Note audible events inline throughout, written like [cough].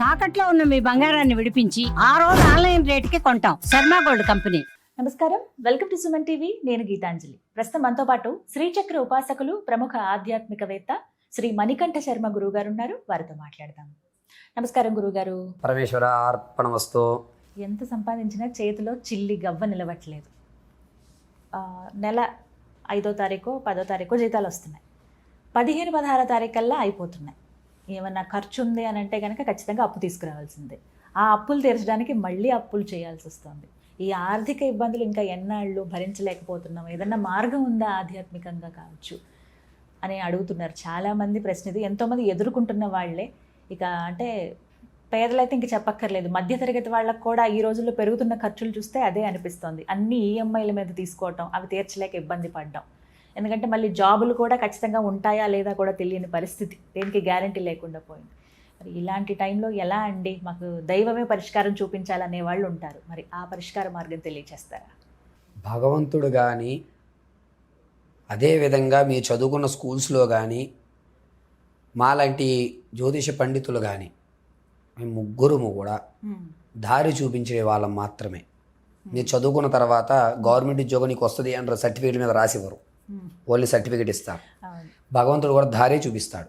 తాకట్లో ఉన్న మీ బంగారాన్ని విడిపించి ఆ రోజు ఆన్లైన్ రేటుకి కొంటాం. Sharma gold company. నమస్కారం. Welcome to Suman TV. నేను గీతాంజలి. ప్రస్తుతం మనతో పాటు శ్రీచక్ర ఉపాసకులు ప్రముఖ ఆధ్యాత్మికవేత్త శ్రీ మణికంఠ శర్మ గురువు గారు ఉన్నారు వారితో మాట్లాడదాం. నమస్కారం గురుగారు పరమేశ్వర అర్పణమస్తు ఎంత సంపాదించినా చేతిలో చిల్లి గవ్వ నిలవట్లేదు. ఆ, నెల ఐదో తారీఖు పదో తారీఖు జీతాలు వస్తున్నాయి. పదిహేను పదహారో తారీఖు కల్లా అయిపోతున్నాయి. ఏమన్నా ఖర్చు ఉంది అని అంటే కనుక ఖచ్చితంగా అప్పు తీసుకురావాల్సిందే. ఆ అప్పులు తీర్చడానికి మళ్ళీ అప్పులు చేయాల్సి వస్తుంది. ఈ ఆర్థిక ఇబ్బందులు ఇంకా ఎన్నాళ్ళు భరించలేకపోతున్నాం. ఏదన్నా మార్గం ఉందా ఆధ్యాత్మికంగా కావచ్చు అని అడుగుతున్నారు చాలామంది ప్రశ్న ఇది ఎంతోమంది ఎదుర్కొంటున్న వాళ్ళే ఇక అంటే పేదలైతే ఇంక చెప్పక్కర్లేదు. మధ్యతరగతి వాళ్ళకు కూడా ఈ రోజుల్లో పెరుగుతున్న ఖర్చులు చూస్తే అదే అనిపిస్తోంది. అన్ని ఈఎంఐల మీద తీసుకోవటం అవి తీర్చలేక ఇబ్బంది పడ్డం. ఎందుకంటే మళ్ళీ జాబులు కూడా ఖచ్చితంగా ఉంటాయా లేదా కూడా తెలియని పరిస్థితి. దేనికి గ్యారంటీ లేకుండా పోయింది. మరి ఇలాంటి టైంలో ఎలా అండి? మాకు దైవమే పరిష్కారం చూపించాలనే వాళ్ళు ఉంటారు. మరి ఆ పరిష్కార మార్గం తెలియచేస్తారా? భగవంతుడు కానీ అదేవిధంగా మీరు చదువుకున్న స్కూల్స్లో కానీ మాలాంటి జ్యోతిష పండితులు కానీ మేము ముగ్గురుము కూడా దారి చూపించే వాళ్ళం మాత్రమే. మీరు చదువుకున్న తర్వాత గవర్నమెంట్ ఉద్యోగం నీకు వస్తుంది అంటారు సర్టిఫికేట్ మీద రాసివ్వరు. ఓన్లీ సర్టిఫికేట్ ఇస్తారు. భగవంతుడు కూడా దారే చూపిస్తాడు.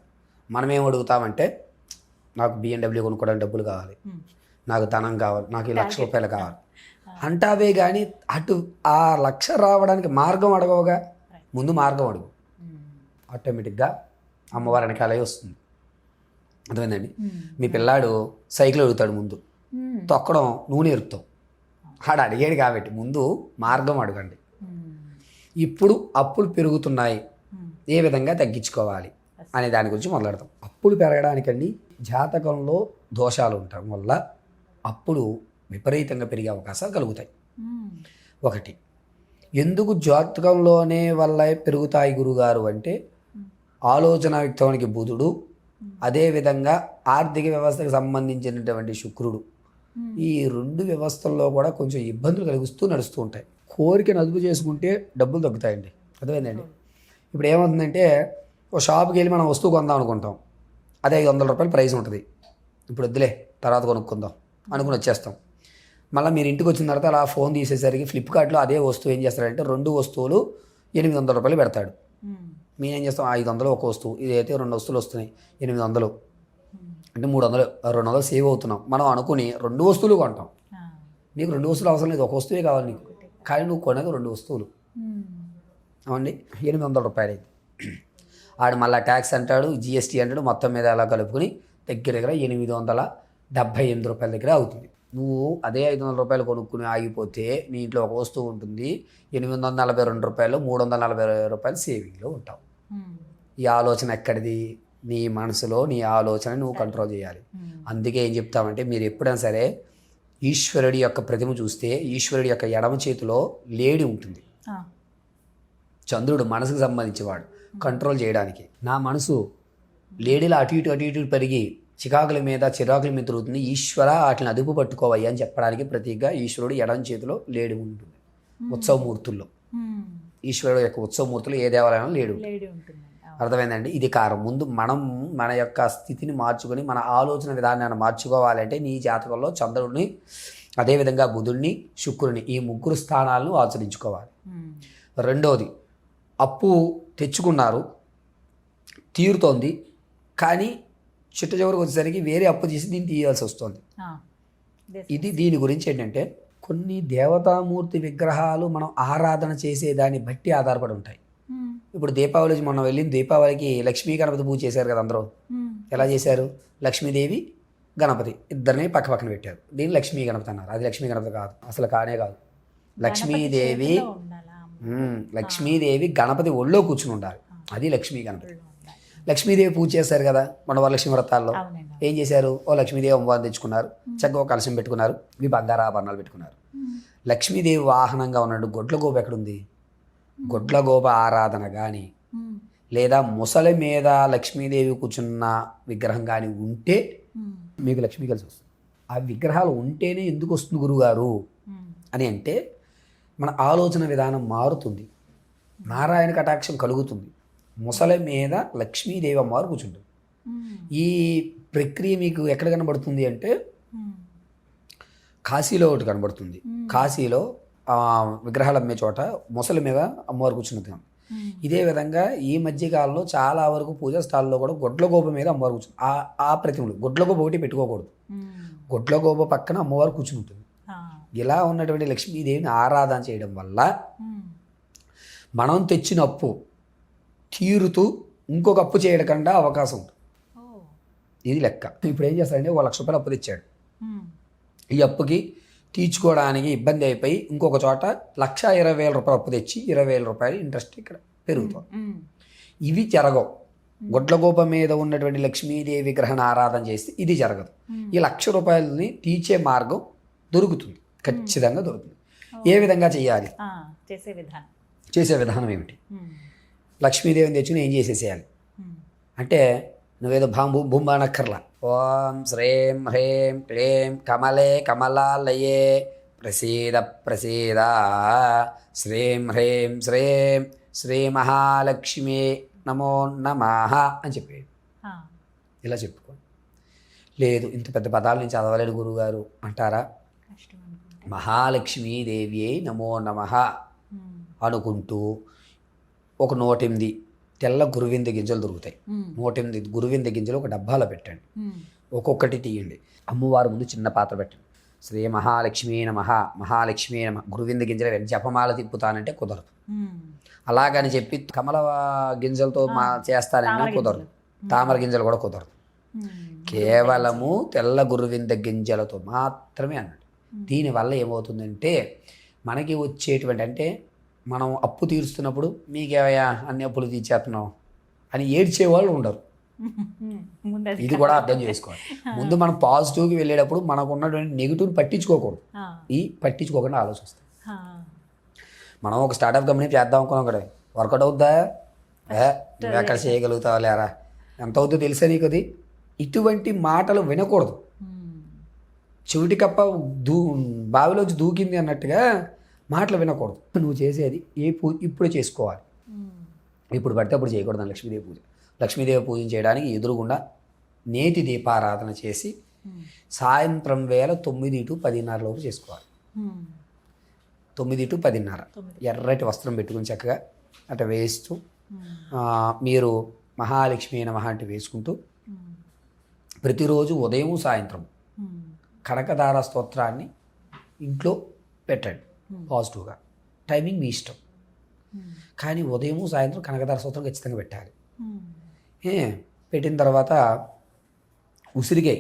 మనం ఏం అడుగుతామంటే నాకు బిఎండబ్ల్యూ కొనుక్కోవడానికి డబ్బులు కావాలి. నాకు ధనం కావాలి. నాకు ఈ లక్ష. రూపాయలు కావాలి. అంటావే కానీ అటు ఆ లక్ష రావడానికి మార్గం అడగవుగా. ముందు మార్గం అడుగు. ఆటోమేటిక్గా అమ్మవారి వెనకాలే వస్తుంది. అర్థమైందండి? మీ పిల్లాడు సైకిల్ అడుగుతాడు ముందు. తొక్కడం నువ్వు నేర్పుతావు ఆడు అడిగాడు కాబట్టి ముందు మార్గం అడగండి. ఇప్పుడు అప్పులు పెరుగుతున్నాయి. ఏ విధంగా తగ్గించుకోవాలి అనే దాని గురించి మొదలెడతాం అప్పులు పెరగడానికండి జాతకంలో దోషాలు ఉండటం వల్ల అప్పులు విపరీతంగా పెరిగే అవకాశాలు కలుగుతాయి. ఒకటి ఎందుకు జాతకంలోనే వల్ల పెరుగుతాయి గురుగారు అంటే ఆలోచన యుక్తానికి బుధుడు అదేవిధంగా ఆర్థిక వ్యవస్థకు సంబంధించినటువంటి శుక్రుడు. ఈ రెండు వ్యవస్థల్లో కూడా కొంచెం ఇబ్బందులు కలిగిస్తూ నడుస్తూ ఉంటాయి. కోరికను అదుపు చేసుకుంటే డబ్బులు తగ్గుతాయండి. అర్థమైందండి? ఇప్పుడు ఏమవుతుందంటే ఓ షాప్కి వెళ్ళి మనం వస్తువు కొందాం అనుకుంటాం. అదే ఐదు వందల రూపాయలు ప్రైస్ ఉంటుంది. ఇప్పుడు వద్దులే తర్వాత కొనుక్కుందాం అనుకుని వచ్చేస్తాం. మళ్ళీ మీరు ఇంటికి వచ్చిన తర్వాత అలా ఫోన్ తీసేసరికి ఫ్లిప్కార్ట్లో అదే వస్తువు ఏం చేస్తాడంటే రెండు వస్తువులు ఎనిమిది వందల రూపాయలు పెడతాడు. మేము ఏం చేస్తాం ఐదు వందలు ఒక వస్తువు ఇదైతే రెండు వస్తువులు వస్తున్నాయి ఎనిమిది వందలు. అంటే మూడు వందలు రెండు వందలు సేవ్ అవుతున్నాం. మనం అనుకుని రెండు వస్తువులు కొంటాం. నీకు రెండు వస్తువులు అవసరం లేదు ఒక వస్తువే కావాలి నీకు. కానీ నువ్వు కొనేది రెండు వస్తువులు. అవండి ఎనిమిది వందల రూపాయలు అయింది. ఆడు మళ్ళీ ట్యాక్స్ అంటాడు జిఎస్టీ అంటాడు మొత్తం మీద అలా కలుపుకొని దగ్గర దగ్గర ఎనిమిది వందల డెబ్భై ఎనిమిది రూపాయల దగ్గర అవుతుంది. నువ్వు అదే ఐదు వందల రూపాయలు కొనుక్కుని ఆగిపోతే నీ ఇంట్లో ఒక వస్తువు ఉంటుంది ఎనిమిది వందల నలభై రెండు రూపాయలు మూడు వందల నలభై రూపాయలు సేవింగ్లో ఉంటావు. ఈ ఆలోచన ఎక్కడిది? నీ మనసులో నీ ఆలోచన నువ్వు కంట్రోల్ చేయాలి. అందుకే ఏం చెప్తామంటే మీరు ఎప్పుడైనా సరే ఈశ్వరుడి యొక్క ప్రతిమ చూస్తే ఈశ్వరుడి యొక్క ఎడమ చేతిలో లేడి ఉంటుంది. చంద్రుడు మనసుకు సంబంధించేవాడు కంట్రోల్ చేయడానికి. నా మనసు లేడీలు అటు ఇటు అటు ఇటు పెరిగి చికాకుల మీద చిరాకుల మీద తిరుగుతుంది. ఈశ్వర వాటిని అదుపు పట్టుకోవయ్యా అని చెప్పడానికి ప్రతీకగా ఈశ్వరుడు ఎడం చేతిలో లేడి ఉంటుంది. ఉత్సవమూర్తుల్లో. ఈశ్వరుడు యొక్క ఉత్సవమూర్తులు ఏ దేవాలయంలో లేడు. లేడీ ఉంటుంది. అర్థమైందండి? ఇది కారం ముందు మనం మన యొక్క స్థితిని మార్చుకొని మన ఆలోచన విధానాన్ని మార్చుకోవాలంటే నీ జాతకంలో చంద్రుడిని అదేవిధంగా బుధుడిని శుక్రుని ఈ ముగ్గురు స్థానాలను ఆచరించుకోవాలి. రెండోది అప్పు తెచ్చుకున్నారు తీరుతోంది కానీ చిట్ట చివరికి వచ్చేసరికి వేరే అప్పు చేసి దీన్ని తీయాల్సి వస్తుంది. ఇది దీని గురించి ఏంటంటే కొన్ని దేవతామూర్తి విగ్రహాలు మనం ఆరాధన చేసే దాన్ని బట్టి ఆధారపడి ఉంటాయి. ఇప్పుడు దీపావళి మొన్న వెళ్ళిన దీపావళికి లక్ష్మీ గణపతి పూజ చేశారు కదా అందరూ. ఎలా చేశారు? లక్ష్మీదేవి గణపతి ఇద్దరిని పక్క పక్కన పెట్టారు. దీన్ని లక్ష్మీ గణపతి అన్నారు. అది లక్ష్మీ గణపతి కాదు. అసలు కానే కాదు. లక్ష్మీదేవి. లక్ష్మీదేవి గణపతి ఒళ్ళో కూర్చుని ఉండాలి. అది లక్ష్మీ గణపతి. లక్ష్మీదేవి పూజ చేశారు కదా మన వరలక్ష్మి వ్రతాల్లో. ఏం చేశారు? ఓ లక్ష్మీదేవి అమ్మవారిని తెచ్చుకున్నారు. చక్కగా కలశం పెట్టుకున్నారు. మీ బంగారు ఆభరణాలు పెట్టుకున్నారు లక్ష్మీదేవి వాహనంగా ఉన్నట్టు గొడ్ల గోప ఎక్కడుంది? గొడ్ల గోప ఆరాధన కానీ లేదా ముసలి మీద లక్ష్మీదేవి కూర్చున్న విగ్రహం కానీ ఉంటే మీకు లక్ష్మీ కలిసి వస్తుంది. ఆ విగ్రహాలు ఉంటేనే ఎందుకు వస్తుంది గురుగారు? అని అంటే మన ఆలోచన విధానం మారుతుంది. నారాయణ కటాక్షం కలుగుతుంది. ముసలి మీద లక్ష్మీదేవి అమ్మవారు కూర్చుంటుంది. ఈ ప్రక్రియ మీకు ఎక్కడ కనబడుతుంది అంటే. కాశీలో ఒకటి కనబడుతుంది. కాశీలో విగ్రహాలు అమ్మే చోట ముసలి మీద అమ్మవారు కూర్చున్నది. ఇదే విధంగా ఈ మధ్య కాలంలో చాలా వరకు పూజా స్టాల్లో కూడా గొడ్ల గోప మీద అమ్మవారు కూర్చుని ఆ ఆ ప్రతిమలు గొడ్ల గోప ఒకటి పెట్టుకోకూడదు. గొడ్ల గోప పక్కన అమ్మవారు కూర్చుని ఉంటుంది. ఇలా ఉన్నటువంటి లక్ష్మీదేవిని ఆరాధన చేయడం వల్ల. మనం తెచ్చిన అప్పు తీరుతూ ఇంకొక అప్పు చేయకుండా అవకాశం ఉంటుంది. ఇది లెక్క ఇప్పుడు ఏం చేస్తాడంటే ఒక లక్ష రూపాయలు అప్పు తెచ్చాడు. ఈ అప్పుకి తీర్చుకోవడానికి ఇబ్బంది అయిపోయి ఇంకొక చోట లక్ష ఇరవై వేల రూపాయలు అప్పు తెచ్చి ఇరవై వేల రూపాయలు ఇంట్రెస్ట్ ఇక్కడ పెరుగుతుంది. ఇవి జరగవు. గొడ్లగోప మీద ఉన్నటువంటి లక్ష్మీదేవి విగ్రహాన్ని ఆరాధన చేస్తే ఇది జరగదు. ఈ లక్ష రూపాయలని తీర్చే మార్గం దొరుకుతుంది. ఖచ్చితంగా దొరుకుతుంది. ఏ విధంగా చేయాలి? చేసే విధానం. చేసే విధానం ఏమిటి. లక్ష్మీదేవిని తెచ్చుకుని ఏం చేసేసేయాలి. అంటే నువ్వేదో భాంబు బుంబానక్కర్లా ఓం శ్రీం హ్రీం క్లీం కమలే కమలాలయే. ప్రసీద ప్రసీద. శ్రీం హ్రీం శ్రీం శ్రీ మహాలక్ష్మి నమో నమః అని చెప్పేది ఆ. ఇలా చెప్పుకోండి. లేదు ఇంత పెద్ద పదాలు నేను చదవలేడు గురుగారు. అంటారా? మహాలక్ష్మీదేవి నమో నమః. అనుకుంటూ ఒక నూటెనిమిది తెల్ల గురువింద గింజలు దొరుకుతాయి. మ్మ్. నూటెనిమిది గురువింద గింజలు ఒక డబ్బాలో పెట్టండి. ఒక్కొక్కటి తీయండి. అమ్మవారి ముందు చిన్న పాత్ర పెట్టండి. శ్రీ మహాలక్ష్మీ నమ మహాలక్ష్మీ నమ. గురువింద గింజలు జపమాల తిప్పుతానంటే కుదరదు. అలాగని చెప్పి కమల గింజలతో మా చేస్తానన్నా కుదరదు. తామర గింజలు కూడా కుదరదు. కేవలము తెల్ల గురువింద గింజలతో మాత్రమే అన్నాడు దీనివల్ల ఏమవుతుందంటే మనకి వచ్చేటువంటి అంటే మనం అప్పు తీరుస్తున్నప్పుడు మీకేవయ్యా అన్ని అప్పులు తీర్చేస్తున్నాం అని ఏడ్చే వాళ్ళు ఉండరు. [laughs] ఇది కూడా అర్థం చేసుకోవాలి. [laughs] ముందు మనం పాజిటివ్కి వెళ్ళేటప్పుడు మనకు ఉన్నటువంటి నెగిటివ్ని పట్టించుకోకూడదు. ఈ పట్టించుకోకుండా ఆలోచిస్తాం. మనం ఒక స్టార్ట్అప్ కంపెనీ చేద్దాం అనుకున్నాం కదా. వర్కౌట్ అవుద్దా? నువ్వు ఎక్కడ చేయగలుగుతావా లేరా? ఎంత అవుద్దో తెలుసా నీకు అది? ఇటువంటి మాటలు వినకూడదు. చెవిటి కప్ప దూ బావిలోంచి దూకింది అన్నట్టుగా మాటలు వినకూడదు నువ్వు చేసేది ఏ పూజ ఇప్పుడు చేసుకోవాలి. ఇప్పుడు పడితే అప్పుడు చేయకూడదు లక్ష్మీదేవి పూజ లక్ష్మీదేవి పూజ చేయడానికి ఎదురుగుండా నేతి దీపారాధన చేసి. సాయంత్రం వేళ తొమ్మిది టు పదిన్నర లోపు చేసుకోవాలి మ్మ్. తొమ్మిది టు పదిన్నర. ఎర్రటి వస్త్రం పెట్టుకుని చక్కగా అట్లా వేస్తూ మీరు మహాలక్ష్మి నమః అంటే వేసుకుంటూ. ప్రతిరోజు ఉదయం సాయంత్రం మ్మ్. కనకదార స్తోత్రాన్ని ఇంట్లో పెట్టండి. పాజిటివ్గా టైమింగ్ మీ ఇష్టం మ్మ్. కానీ ఉదయం సాయంత్రం కనకదార స్తోత్రం ఖచ్చితంగా పెట్టాలి. ఏ పెట్టిన తర్వాత ఉసిరికాయ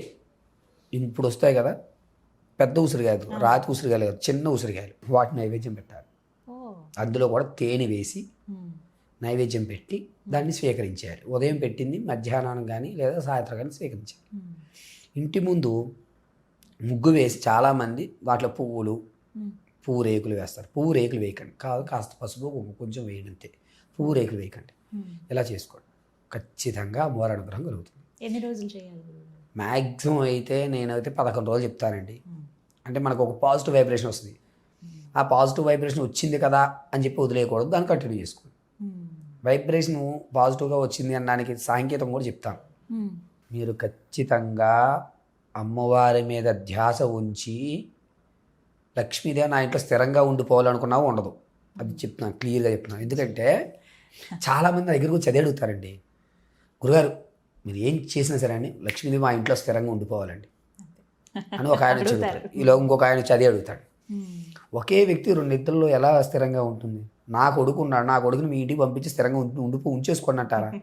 ఇప్పుడు వస్తాయి కదా పెద్ద ఉసిరికాయలు రాతి ఉసిరికాయలు కాదు చిన్న ఉసిరికాయలు వాటి నైవేద్యం పెట్టాలి. అందులో కూడా తేనె వేసి. నైవేద్యం పెట్టి దాన్ని స్వీకరించాలి ఉదయం పెట్టింది మధ్యాహ్నం కానీ లేదా సాయంత్రం కానీ స్వీకరించాలి. ఇంటి ముందు ముగ్గు వేసి చాలామంది వాటిలో పువ్వులు. పువ్వు రేకులు వేస్తారు. పువ్వు రేకులు వేయకండి. కాదు కాస్త పసుపు కొంచెం వేయండి అంతే. పువ్వు రేకులు వేయకండి. ఇలా చేసుకోండి. ఖచ్చితంగా అమ్మవారి అనుగ్రహం కలుగుతుంది. ఎన్ని రోజులు చేయాలి? మ్యాక్సిమం అయితే నేనైతే పదకొండు రోజులు చెప్తానండి. అంటే మనకు ఒక పాజిటివ్ వైబ్రేషన్ వస్తుంది. ఆ పాజిటివ్ వైబ్రేషన్ వచ్చింది కదా అని చెప్పి వదిలేయకూడదు. దాన్ని కంటిన్యూ చేసుకోండి. వైబ్రేషన్ పాజిటివ్గా వచ్చింది అనడానికి సాంకేతం కూడా చెప్తాను. మీరు ఖచ్చితంగా అమ్మవారి మీద ధ్యాస ఉంచి లక్ష్మీదేవి నా ఇంట్లో స్థిరంగా ఉండిపోవాలనుకున్నావు ఉండదు. అది చెప్తున్నాను క్లియర్గా చెప్తున్నాను ఎందుకంటే చాలామంది నా దగ్గరకు వచ్చి అదే అడుగుతారండి. గురుగారు మీరు ఏం చేసినా సరే అండి లక్ష్మీదేవి మా ఇంట్లో స్థిరంగా ఉండిపోవాలండి అని ఒక ఆయన వచ్చి అడుగుతాడు ఈలో ఇంకొక ఆయన వచ్చి అదే అడుగుతాడు. ఒకే వ్యక్తి రెండు ఇద్దరిలో ఎలా స్థిరంగా ఉంటుంది? నా కొడుకు ఉన్నాడు నా కొడుకుని మీ ఇంటికి పంపించి స్థిరంగా ఉండి ఉండిపో ఉంచేసుకోండి అంటారా?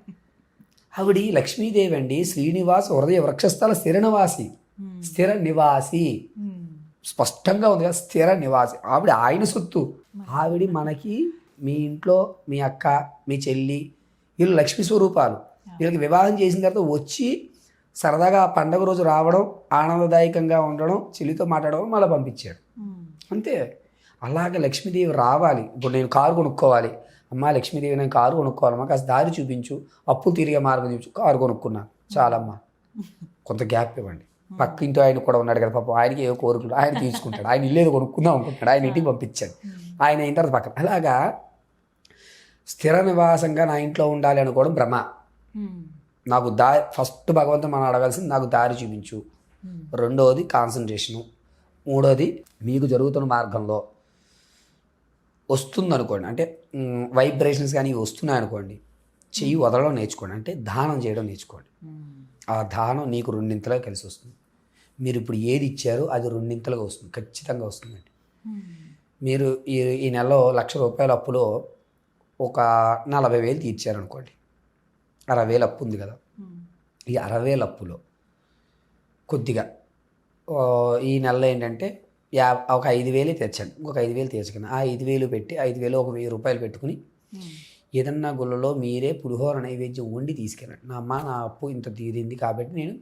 ఆవిడ లక్ష్మీదేవి అండి శ్రీనివాస హృదయ వృక్షస్థల స్థిర నివాసి. స్థిర నివాసి. స్పష్టంగా ఉంది కదా స్థిర నివాసి. ఆవిడ ఆయన సొత్తు. ఆవిడ మనకి మీ ఇంట్లో మీ అక్క మీ చెల్లి వీళ్ళు లక్ష్మీ స్వరూపాలు. వీళ్ళకి వివాహం చేసిన తర్వాత వచ్చి సరదాగా పండగ రోజు రావడం ఆనందదాయకంగా ఉండడం చెల్లితో మాట్లాడడం మళ్ళీ పంపించాడు. అంతే. అలాగే లక్ష్మీదేవి రావాలి. ఇప్పుడు నేను కారు కొనుక్కోవాలి. అమ్మా లక్ష్మీదేవి నేను కారు కొనుక్కోవాలమ్మా కాస్త దారి చూపించు. అప్పులు తిరిగే మార్గం చూపించు. కారు కొనుక్కున్నాను చాలమ్మా. కొంత గ్యాప్ ఇవ్వండి. పక్క ఇంటి ఆయన కూడా ఉన్నాడు కదా పాపం. ఆయనకి ఏ కోరికలు. ఆయన తీసుకుంటాడు. ఆయన ఇల్లేదో కొనుక్కుందాం అనుకుంటాడు ఆయన ఇంటికి పంపించాడు. ఆయన అయిన తర్వాత పక్కన. అలాగా స్థిర నివాసంగా నా ఇంట్లో ఉండాలి అనుకోవడం భ్రమ. నాకు దారి ఫస్ట్ భగవంతుడు మనం అడగాల్సింది నాకు దారి చూపించు. రెండవది కాన్సన్ట్రేషను. మూడోది మీకు జరుగుతున్న మార్గంలో వస్తుంది అనుకోండి అంటే వైబ్రేషన్స్ కానీ వస్తున్నాయి అనుకోండి చెయ్యి వదలడం నేర్చుకోండి. అంటే దానం చేయడం నేర్చుకోండి. ఆ దానం నీకు రెండింతలుగా కలిసి వస్తుంది. మీరు ఇప్పుడు ఏది ఇచ్చారో అది రెండింతలుగా వస్తుంది ఖచ్చితంగా వస్తుందండి. మీరు ఈ ఈ నెలలో లక్ష రూపాయల అప్పులో ఒక నలభై వేలు తీర్చారనుకోండి. అరవై వేలు అప్పు ఉంది కదా. ఈ అరవై వేల అప్పులో కొద్దిగా ఈ నెలలో ఏంటంటే యా ఒక ఐదు వేలే తెచ్చాను. ఇంకొక ఐదు వేలు తీర్చకండి ఆ ఐదు వేలు పెట్టి ఐదు వేలు ఒక వెయ్యి రూపాయలు పెట్టుకుని ఏదన్నా గుళ్ళలో మీరే పులిహోర నైవేద్యం వండి తీసుకెళ్ళండి. నా అమ్మ నా అప్పు ఇంత తీరింది కాబట్టి నేను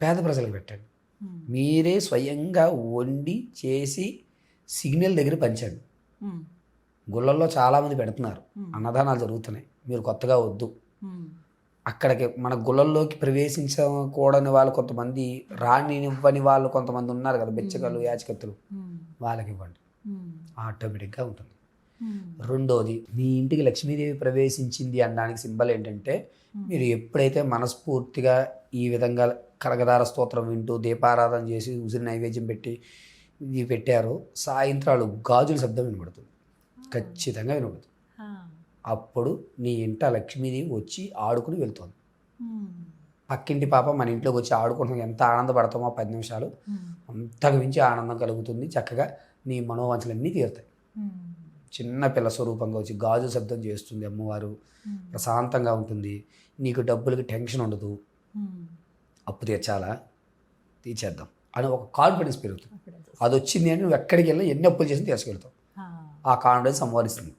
పేద ప్రజలకు పెట్టండి మీరే స్వయంగా వండి చేసి సిగ్నల్ దగ్గర పంచండి. గుళ్ళల్లో చాలామంది పెడుతున్నారు. అన్నదానాలు జరుగుతున్నాయి. మీరు కొత్తగా వద్దు. అక్కడికి మన గుళ్ళల్లోకి ప్రవేశించకూడని వాళ్ళు కొంతమంది రానివ్వని వాళ్ళు కొంతమంది ఉన్నారు కదా బెచ్చగలు యాచకత్తులు. వాళ్ళకి ఇవ్వండి ఆటోమేటిక్గా ఉంటుంది. రెండోది మీ ఇంటికి లక్ష్మీదేవి ప్రవేశించింది అనడానికి సింబల్ ఏంటంటే మీరు ఎప్పుడైతే మనస్ఫూర్తిగా ఈ విధంగా కనకదార స్తోత్రం వింటూ దీపారాధన చేసి ఉసిరి నైవేద్యం పెట్టి ఇది పెట్టారో. సాయంత్రాలు గాజుల శబ్దం వినబడుతుంది ఖచ్చితంగా వినబడుతుంది అప్పుడు నీ ఇంట లక్ష్మీదేవి వచ్చి ఆడుకుని వెళ్తుంది. పక్కింటి పాప మన ఇంట్లోకి వచ్చి ఆడుకుంటున్నాం. ఎంత ఆనందపడతామో పది నిమిషాలు. అంతకు మించి ఆనందం కలుగుతుంది. చక్కగా నీ మనోవంచలన్నీ తీరుతాయి. చిన్న పిల్ల స్వరూపంగా వచ్చి గాజు శబ్దం చేస్తుంది అమ్మవారు. ప్రశాంతంగా ఉంటుంది. నీకు డబ్బులకి టెన్షన్ ఉండదు. అప్పు తీర్చాలా? తీర్చేద్దాం. అని ఒక కాన్ఫిడెన్స్ పెరుగుతుంది. అది వచ్చింది అంటే నువ్వు ఎక్కడికి వెళ్ళి ఎన్ని అప్పులు చేసి తీసుకెళ్తావు. ఆ. కాన్ఫిడెన్స్ సంపాదిస్తుంది.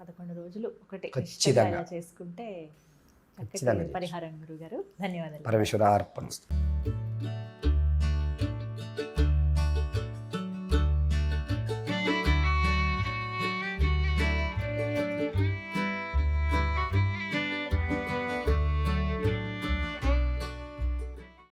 పదకొండు రోజులు ఒకటి ఖచ్చితంగా. చేసుకుంటే ఖచ్చితంగా పరిహారం గురుగారు. ధన్యవాదాలు. పరమేశ్వర అర్పణ